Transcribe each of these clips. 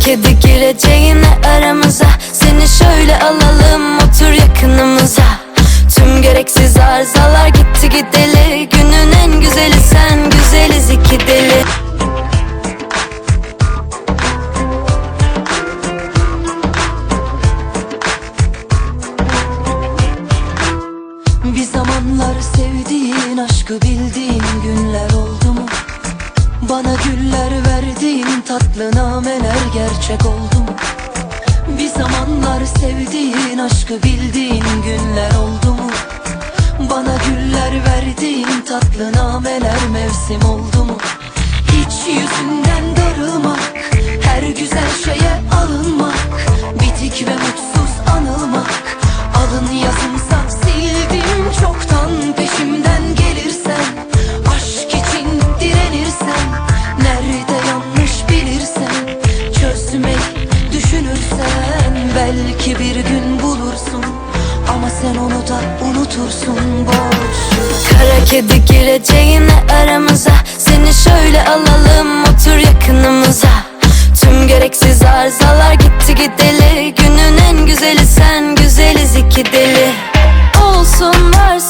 kedi gireceğine aramıza. Seni şöyle alalım otur yakınımıza gerçek oldu mu? Bir zamanlar sevdiğin aşkı bildiğin günler oldu mu? Bana güller verdiğin tatlı nameler mevsim oldu mu? Hiç yüzünden darılmak, her güzel şeye alınmak Belki bir gün bulursun, ama sen onu da unutursun boş Kara kedi gireceğine aramıza Seni şöyle alalım otur yakınımıza. Tüm gereksiz arızalar gitti gideli Günün en güzeli sen güzeliz iki deli. Olsun varsın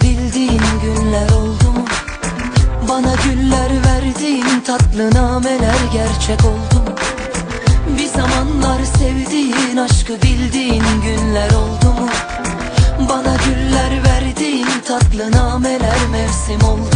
bildiğin günler oldu mu? Bana güller verdiğin tatlı nameler gerçek oldu mu? Bir zamanlar sevdiğin aşkı bildiğin günler oldu mu? Bana güller verdiğin tatlı nameler mevsim oldu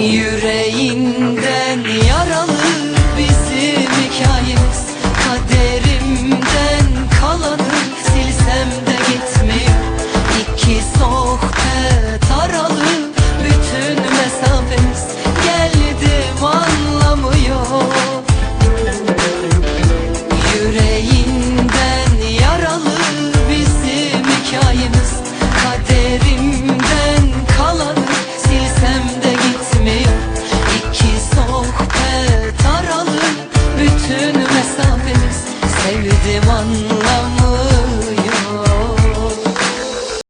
Yüreğinden yaralı bizim hikayemiz sevdim anne